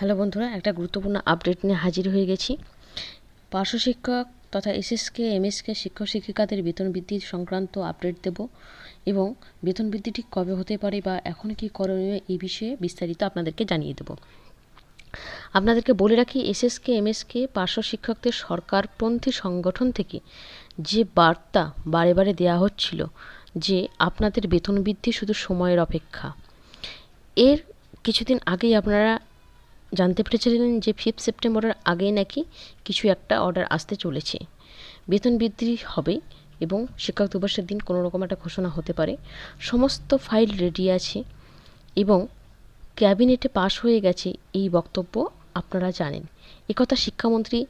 Hello বন্ধুরা, একটা গুরুত্বপূর্ণ আপডেট নিয়ে হাজির হয়ে গেছি। পার্শ্ব শিক্ষক তথা এসএসকে এমএসকে শিক্ষক শিক্ষিকাদের বেতন বৃদ্ধি সংক্রান্ত আপডেট দেব এবং বেতন বৃদ্ধি ঠিক কবে হতে পারে বা এখন কি করণীয় এই বিষয়ে বিস্তারিত আপনাদেরকে জানিয়ে দেব। আপনাদেরকে বলে রাখি এসএসকে এমএসকে পার্শ্ব শিক্ষকদের সরকারপন্থী সংগঠন থেকে যে বার্তা বারে বারে দেওয়া হচ্ছিল যে আপনাদের বেতন বৃদ্ধি শুধু সময়ের অপেক্ষা। এর কিছুদিন আগেই আপনারা জানতে পেরেছিলেন যে ফিফথ সেপ্টেম্বরের আগে নাকি কিছু একটা অর্ডার আসতে চলেছে। বেতন বৃদ্ধি হবে এবং শিক্ষক দিবসের দিন কোনো রকম একটা ঘোষণা হতে পারে। সমস্ত ফাইল রেডি আছে এবং ক্যাবিনেটে পাশ হয়ে গেছে এই বক্তব্য আপনারা জানেন। একথা শিক্ষামন্ত্রী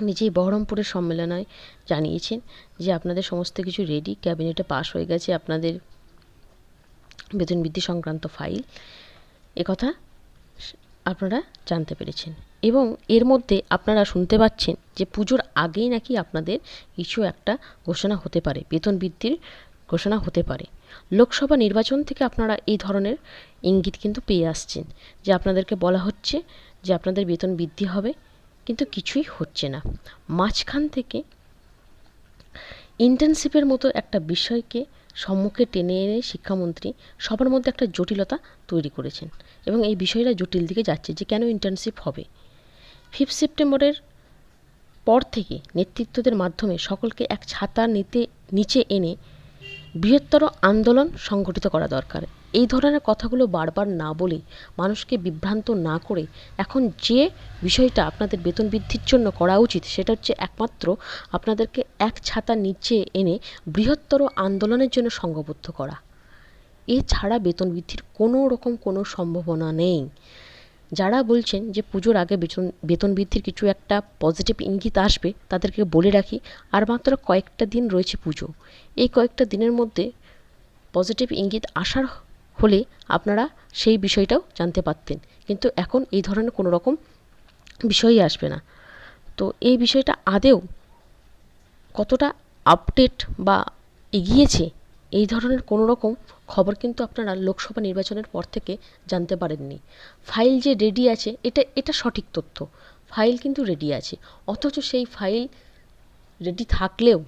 নিজেই বহরমপুরের সম্মেলনে জানিয়েছেন যে আপনাদের সমস্ত কিছু রেডি ক্যাবিনেটে পাশ হয়ে গেছে আপনাদের বেতন বৃদ্ধি সংক্রান্ত ফাইল একথা আপনারা জানতে পেরেছেন। এবং এর মধ্যে আপনারা শুনতে পাচ্ছেন যে পুজোর আগেই নাকি আপনাদের কিছু একটা ঘোষণা হতে পারে, বেতন বৃদ্ধির ঘোষণা হতে পারে। লোকসভা নির্বাচন থেকে আপনারা এই ধরনের ইঙ্গিত কিন্তু পেয়ে আসছেন যে আপনাদেরকে বলা হচ্ছে যে আপনাদের বেতন বৃদ্ধি হবে, কিন্তু কিছুই হচ্ছে না। মাঝখান থেকে ইন্টার্নশিপের মতো একটা বিষয়কে সম্মুখে টেনে এনে শিক্ষামন্ত্রী সবার মধ্যে একটা জটিলতা তৈরি করেছেন এবং এই বিষয়টা জটিল দিকে যাচ্ছে যে কেন ইন্টার্নশিপ হবে। ফিফথ সেপ্টেম্বরের পর থেকে নেতৃত্বদের মাধ্যমে সকলকে এক ছাতার নিতে, নিচে এনে বৃহত্তর আন্দোলন সংগঠিত করা দরকার। এই ধরনের কথাগুলো বারবার না বলে মানুষকে বিভ্রান্ত না করে এখন যে বিষয়টা আপনাদের বেতন বৃদ্ধির জন্য করা উচিত সেটা হচ্ছে একমাত্র আপনাদেরকে এক ছাতার নিচে এনে বৃহত্তর আন্দোলনের জন্য সংঘবদ্ধ করা। এছাড়া বেতন বৃদ্ধির কোনো রকম কোনো সম্ভাবনা নেই। যারা বলছেন যে পুজোর আগে বেতন বেতন বৃদ্ধির কিছু একটা পজিটিভ ইঙ্গিত আসবে, তাদেরকে বলে রাখি, আর মাত্র কয়েকটা দিন রয়েছে পুজো। এই কয়েকটা দিনের মধ্যে পজিটিভ ইঙ্গিত আসার হলে আপনারা সেই বিষয়টাও জানতে পারতেন। কিন্তু এখন এই ধরনের কোনো রকম বিষয়ই আসবে না। তো এই বিষয়টা আদেও কতটা আপডেট বা এগিয়েছে, এই ধরনের কোনো রকম খবর কিন্তু আপনারা লোকসভা নির্বাচনের পর থেকে জানতে পারেননি। ফাইল যে রেডি আছে, এটা এটা সঠিক তথ্য। ফাইল কিন্তু রেডি আছে। অথচ সেই ফাইল রেডি থাকলেও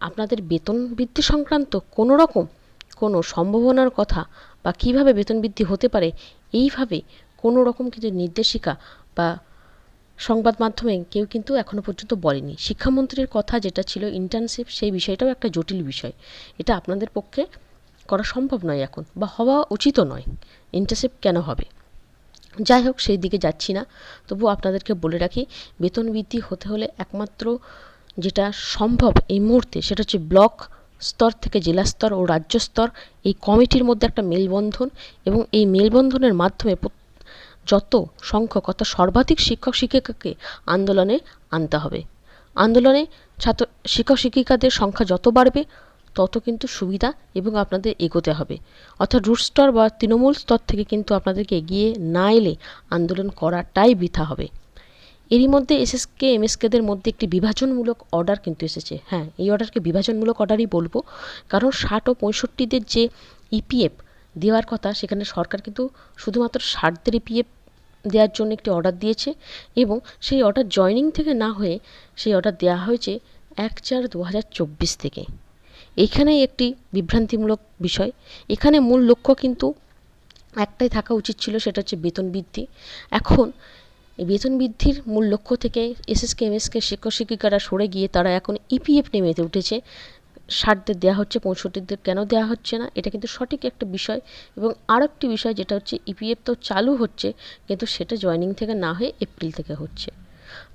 আপনাদের বেতন বৃদ্ধি সংক্রান্ত কোনো রকম কোনো সম্ভাবনার কথা বা কীভাবে বেতন বৃদ্ধি হতে পারে, এইভাবে কোনো রকম কিছু নির্দেশিকা বা সংবাদ মাধ্যমে কেউ কিন্তু এখনও পর্যন্ত বলেনি। শিক্ষামন্ত্রীর কথা যেটা ছিল ইন্টার্নশিপ সেই বিষয়টাও একটা জটিল বিষয়। এটা আপনাদের পক্ষে করা সম্ভব নয় এখন বা হওয়া উচিতও নয়। ইন্টার্নশিপ কেন হবে? যাই হোক, সেই দিকে যাচ্ছি না। তবু আপনাদেরকে বলে রাখি বেতন বৃদ্ধি হতে হলে একমাত্র যেটা সম্ভব এই মুহূর্তে, সেটা হচ্ছে ব্লক স্তর থেকে জেলা স্তর ও রাজ্য স্তর এই কমিটির মধ্যে একটা মেলবন্ধন এবং এই মেলবন্ধনের মাধ্যমে যত সংখ্যক অর্থাৎ সর্বাধিক শিক্ষক শিক্ষিকাকে আন্দোলনে আনতে হবে। আন্দোলনে ছাত্র, শিক্ষক শিক্ষিকাদের সংখ্যা যত বাড়বে, তত কিন্তু সুবিধা এবং আপনাদের এগোতে হবে। অর্থাৎ রুট স্তর বা তৃণমূল স্তর থেকে কিন্তু আপনাদেরকে এগিয়ে না এলে আন্দোলন করাটাই বৃথা হবে। এরই মধ্যে এসএসকে, এমএসকেদের মধ্যে একটি বিভাজনমূলক অর্ডার কিন্তু এসেছে। হ্যাঁ এই অর্ডারকে বিভাজনমূলক অর্ডারই বলব। কারণ ষাট ও পঁয়ষট্টিদের যে ইপিএফ দেওয়ার কথা, সেখানে সরকার কিন্তু শুধুমাত্র ষাটদের ইপিএফ দেওয়ার জন্য একটি অর্ডার দিয়েছে এবং সেই অর্ডার জয়নিং থেকে না হয়ে সেই অর্ডার দেওয়া হয়েছে এক চার দু থেকে। এইখানেই একটি বিভ্রান্তিমূলক বিষয়। এখানে মূল লক্ষ্য কিন্তু একটাই থাকা উচিত ছিল, সেটা হচ্ছে বেতন বৃদ্ধি। এখন এই বেতন বৃদ্ধির মূল লক্ষ্য থেকে এসএসকে, এমএসকে শিক্ষক শিক্ষিকারা সরে গিয়ে তারা এখন ইপিএফ নেমেতে উঠেছে। ষাটদের দেওয়া হচ্ছে পঁয়ষট্টিদের কেন দেওয়া হচ্ছে না? এটা কিন্তু সঠিক একটা বিষয় এবং আর একটি বিষয় যেটা হচ্ছে, ইপিএফ তো চালু হচ্ছে, কিন্তু সেটা জয়নিং থেকে না হয়ে এপ্রিল থেকে হচ্ছে।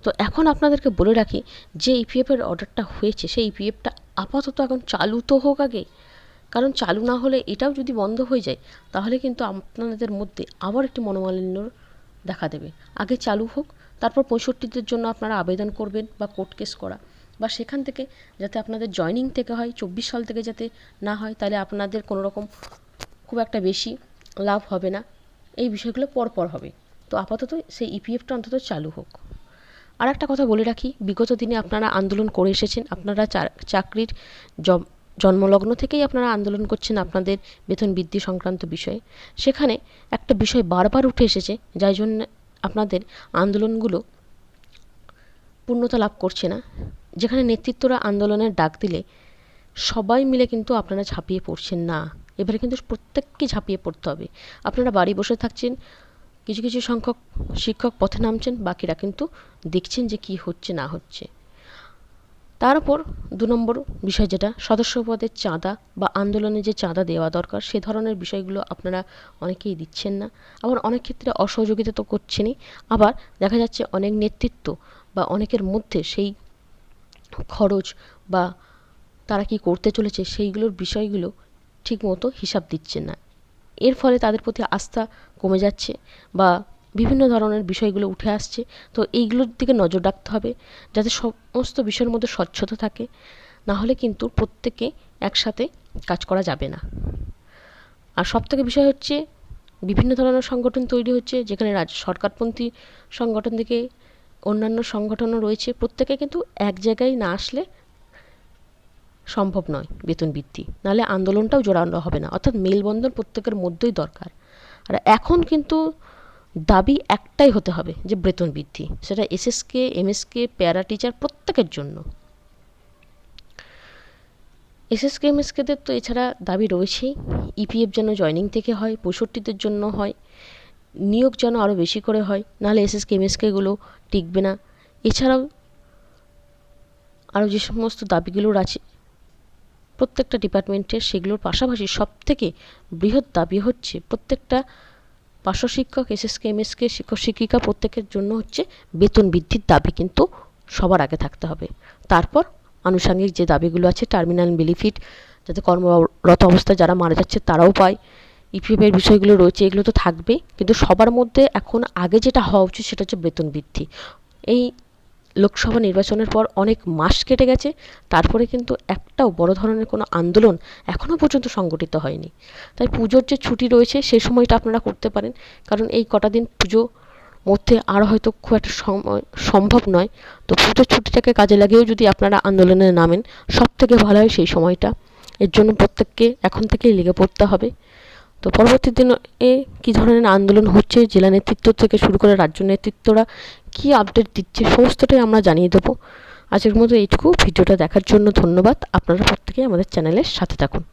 তো এখন আপনাদেরকে বলে রাখি, যে ইপিএফের অর্ডারটা হয়েছে, সেই ইপিএফটা আপাতত এখন চালু তো হোক আগে। কারণ চালু না হলে এটাও যদি বন্ধ হয়ে যায়, তাহলে কিন্তু আপনাদের মধ্যে আবার একটি মনোমালিন্য দেখা দেবে। আগে চালু হোক, তারপর পঁয়ষট্টিদের জন্য আপনারা আবেদন করবেন বা কোর্ট কেস করা। বা সেখান থেকে যাতে আপনাদের জয়নিং থেকে হয়, চব্বিশ সাল থেকে যাতে না হয়, তাহলে আপনাদের কোনো রকম খুব একটা বেশি লাভ হবে না। এই বিষয়গুলো পরপর হবে। তো আপাতত সেই ইপিএফটা অন্তত চালু হোক। আর একটা কথা বলে রাখি, বিগত দিনে আপনারা আন্দোলন করে এসেছেন। আপনারা চাকরির জন্মলগ্ন থেকেই আপনারা আন্দোলন করছেন আপনাদের বেতন বৃদ্ধি সংক্রান্ত বিষয়ে। সেখানে একটা বিষয় বারবার উঠে এসেছে, যার জন্য আপনাদের আন্দোলনগুলো পূর্ণতা লাভ করছে না। যেখানে নেতৃত্বরা আন্দোলনের ডাক দিলে সবাই মিলে কিন্তু আপনারা ঝাঁপিয়ে পড়ছেন না। এবারে কিন্তু প্রত্যেককে ঝাঁপিয়ে পড়তে হবে। আপনারা বাড়ি বসে থাকছেন, কিছু কিছু সংখ্যক শিক্ষক পথে নামছেন, বাকিরা কিন্তু দেখছেন যে কি হচ্ছে, না হচ্ছে। তার উপর দু নম্বর বিষয় যেটা সদস্য পদের চাঁদা বা আন্দোলনে যে চাঁদা দেওয়া দরকার, সে ধরনের বিষয়গুলো আপনারা অনেকেই দিচ্ছেন না। আবার অনেক ক্ষেত্রে অসহযোগিতা তো করছেনই। আবার দেখা যাচ্ছে অনেক নেতৃত্ব বা অনেকের মধ্যে সেই খরচ বা তারা কি করতে চলেছে, সেইগুলোর বিষয়গুলো ঠিকমতো হিসাব দিচ্ছেন না। এর ফলে তাদের প্রতি আস্থা কমে যাচ্ছে বা বিভিন্ন ধরনের বিষয়গুলো উঠে আসছে। তো এইগুলোর দিকে নজর রাখতে হবে যাতে সমস্ত বিষয়ের মধ্যে স্বচ্ছতা থাকে। না হলে কিন্তু প্রত্যেকে একসাথে কাজ করা যাবে না। আর সবথেকে বিষয় হচ্ছে বিভিন্ন ধরনের সংগঠন তৈরি হচ্ছে, যেখানে রাজ্য সরকারপন্থী সংগঠন থেকে অন্যান্য সংগঠনও রয়েছে। প্রত্যেকে কিন্তু এক জায়গায় না আসলে সম্ভব নয় বেতন বৃদ্ধি। নাহলে আন্দোলনটাও জোরালো হবে না। অর্থাৎ মেলবন্ধন প্রত্যেকের মধ্যেই দরকার। আর এখন কিন্তু দাবি একটাই হতে হবে যে বেতন বৃদ্ধি। সেটা এসএসকে এমএসকে প্যারা টিচার প্রত্যেকের জন্য। এসএসকে এমএসকেদের তো এছাড়া দাবি রয়েছেই। ইপিএফ যেন জয়নিং থেকে হয়, পঁয়ষট্টিদের জন্য হয়, নিয়োগ যেন আরও বেশি করে হয়, নাহলে এসএসকে এমএসকেগুলো টিকবে না। এছাড়াও আরও যে সমস্ত দাবিগুলোর আছে, প্রত্যেকটা ডিপার্টমেন্টের সেগুলোর পাশাপাশি সবথেকে বৃহৎ দাবি হচ্ছে প্রত্যেকটা পার্শ্ব শিক্ষক এসএসকে, এমএসকে শিক্ষক শিক্ষিকা প্রত্যেকের জন্য হচ্ছে বেতন বৃদ্ধির দাবি কিন্তু সবার আগে থাকতে হবে। তারপর আনুষাঙ্গিক যে দাবিগুলো আছে টার্মিনাল বেনিফিট যাতে কর্মরত অবস্থায় যারা মারা যাচ্ছে তারাও পায়। ইপিএফের বিষয়গুলো রয়েছে, এগুলো তো থাকবেই। কিন্তু সবার মধ্যে এখন আগে যেটা হওয়া উচিত সেটা হচ্ছে বেতন বৃদ্ধি। এই লোকসভা নির্বাচনের পর অনেক মাস কেটে গেছে। তারপরে কিন্তু একটাও বড় ধরনের কোনো আন্দোলন এখনও পর্যন্ত সংগঠিত হয়নি। তাই পুজোর যে ছুটি রয়েছে সেই সময়টা আপনারা করতে পারেন। কারণ এই কটা দিন পুজো মধ্যে আর হয়তো খুব একটা সম্ভব নয়। তো পুজোর ছুটিটাকে কাজে লাগিয়েও যদি আপনারা আন্দোলনে নামেন সব থেকে ভালো হয় সেই সময়টা। এর জন্য প্রত্যেককে এখন থেকেই লেগে পড়তে হবে। তো পরবর্তী দিনে কি ধরনের আন্দোলন হচ্ছে, জেলা নেতৃত্ব থেকে শুরু করে রাজ্য নেতৃত্বরা কি আপডেট দিচ্ছে, সমস্তটাই আমরা জানিয়ে দেবো। আজকের মতো এইটুকু। ভিডিওটা দেখার জন্য ধন্যবাদ। আপনারা প্রত্যেকেই আমাদের চ্যানেলের সাথে থাকুন।